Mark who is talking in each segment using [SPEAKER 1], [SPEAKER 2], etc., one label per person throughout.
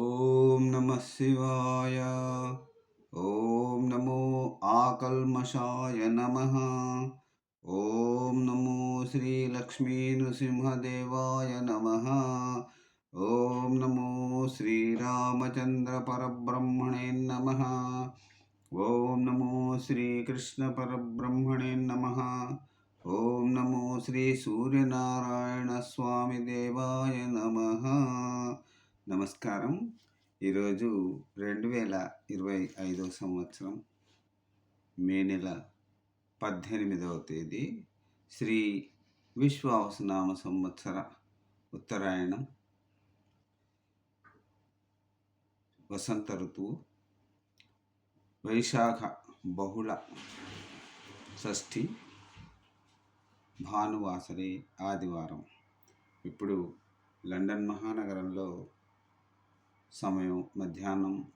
[SPEAKER 1] ఓం నమ శివాయ. ఓం నమో ఆకల్మషాయ నమ. ఓం నమో శ్రీ లక్ష్మీ నృసింహదేవాయ నమ. ఓం నమో శ్రీరామచంద్ర పరబ్రహ్మణే నమ. ఓం నమో శ్రీకృష్ణ పరబ్రహ్మణే నమ. ఓం నమో శ్రీ సూర్యనారాయణ స్వామి దేవాయ నమ. నమస్కారం. ఈరోజు రెండు వేల ఇరవై ఐదో సంవత్సరం మే నెల పద్దెనిమిదవ తేదీ శ్రీ విశ్వావసనామ సంవత్సర ఉత్తరాయణం. వసంత ఋతువు. వైశాఖ బహుళ షష్ఠి. భానువాసరి ఆదివారం. ఇప్పుడు లండన్ మహానగరంలో సమయం మధ్యాహ్నం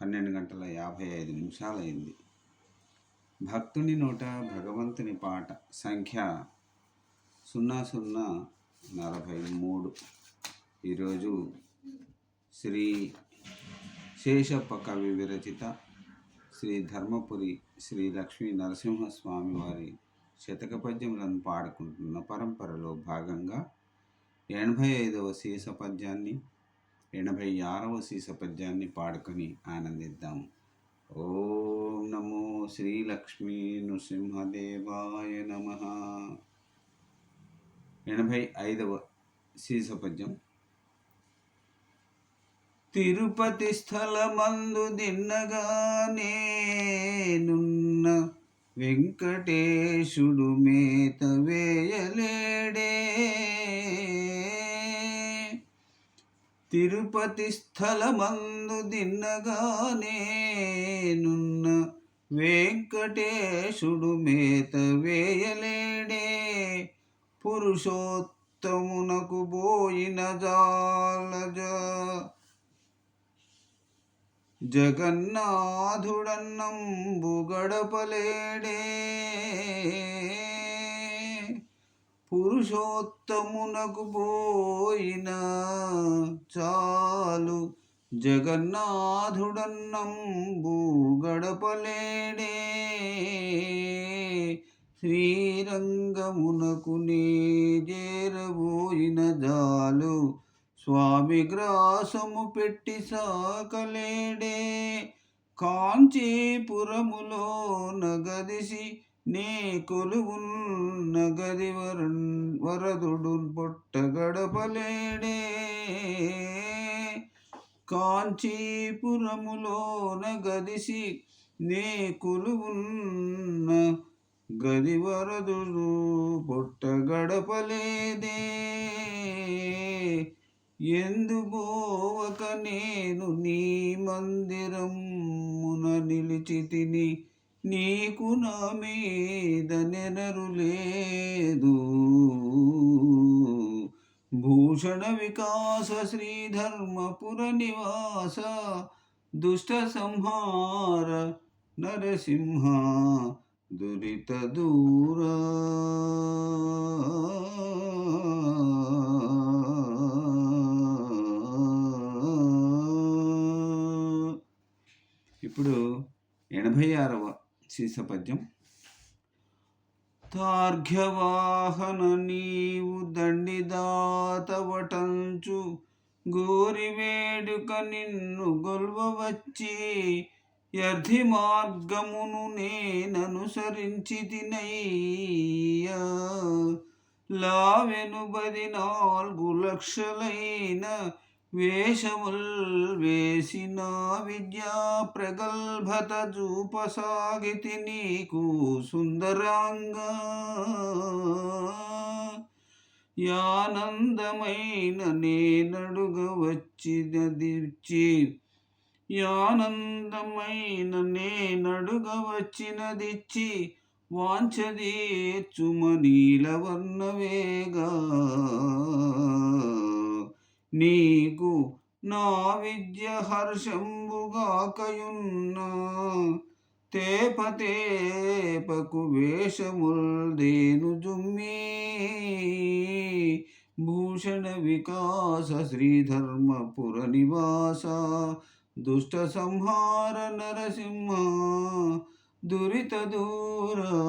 [SPEAKER 1] పన్నెండు గంటల యాభై ఐదు నిమిషాలైంది. భక్తుని నోట భగవంతుని పాట సంఖ్య సున్నా సున్నా నలభై మూడు. ఈరోజు శ్రీ శేషప్ప కవి విరచిత శ్రీ ధర్మపురి శ్రీ లక్ష్మీ నరసింహస్వామి వారి శతక పద్యములను పాడుకుంటున్న పరంపరలో భాగంగా ఎనభై ఐదవ శేష పద్యాన్ని ఎనభై ఆరవ సీస పద్యాన్ని పాడుకొని ఆనందిద్దాం. ఓం నమో శ్రీలక్ష్మీ నృసింహదేవాయ నమ. ఎనభై ఐదవ సీస పద్యం తిరుపతి స్థలమందు దిన్నగానే నున్న వెంకటేశుడు మేత వేయలేడే తిరుపతి స్థలమందు దిన్నగానే నున్న వెంకటేశుడు మేత వేయలేడే. పురుషోత్తమునకు పోయిన జాలజ జగన్నాథుడన్నంబు గడపలేడే. పురుషోత్తమునకు పోయిన చాలు. జగన్నాథుడన్నంబు గడపలేడే. శ్రీరంగమునకు నీ చేరబోయిన జాలు. స్వామి గ్రాసము పెట్టి సాకలేడే. కాంచీపురములో నగదిసి నీ కొలువున్న గది గదివరుణ్ వరదుడు పొట్ట గడపలేడే. కాంచీపురములోన గదిసి నే కొలువున్న గదివరదుడు పొట్ట గడపలేదే. ఎందుబోవక నేను నీ మందిరమున నిలిచి తిని నీకు నా మీద నెనరు లేదు. భూషణ వికాస శ్రీధర్మపుర నివాస దుష్ట సంహార నరసింహ దురిత దూరా. ఇప్పుడు ఎనభై ఆరవ శీసపద్యం తార్ఘ్యవాహన నీవు దండిదాతవటంచు గోరి వేడుక నిన్ను గొల్వవచ్చి యర్థి మార్గమును నేననుసరించి తినయ్యా. లావెను బది నాలుగు లక్షలైన వేషముల్ వేసిన విద్యా ప్రగల్భత చూపసాగితి నీకు సుందరాంగా. యానందమైన నేనడుగ వచ్చినదిచ్చి యానందమైన నేనడుగ వచ్చినదిచ్చి వాంఛదీర్చుమనీలవర్ణవేగా నీకు నా విద్య హర్షంబుగాకయున్నా తేపతేపకు వేషముల్దేను వేషముల్ జుమ్మి. భూషణ వికాస శ్రీధర్మపుర నివాస దుష్ట సంహార నరసింహ దురిత దూరా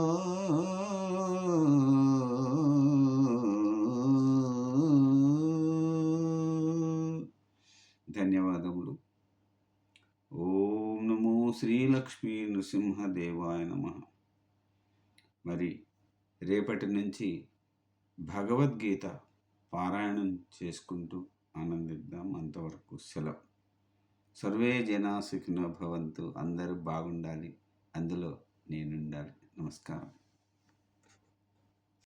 [SPEAKER 1] శ్రీలక్ష్మీ నృసింహదేవాయ నమ. మరి రేపటి నుంచి భగవద్గీత పారాయణం చేసుకుంటూ ఆనందిద్దాం అంతవరకు సెలవు. సర్వే జనా సుఖినో భవంతు అందరూ బాగుండాలి. అందులో నేనుండాలి. నమస్కారం.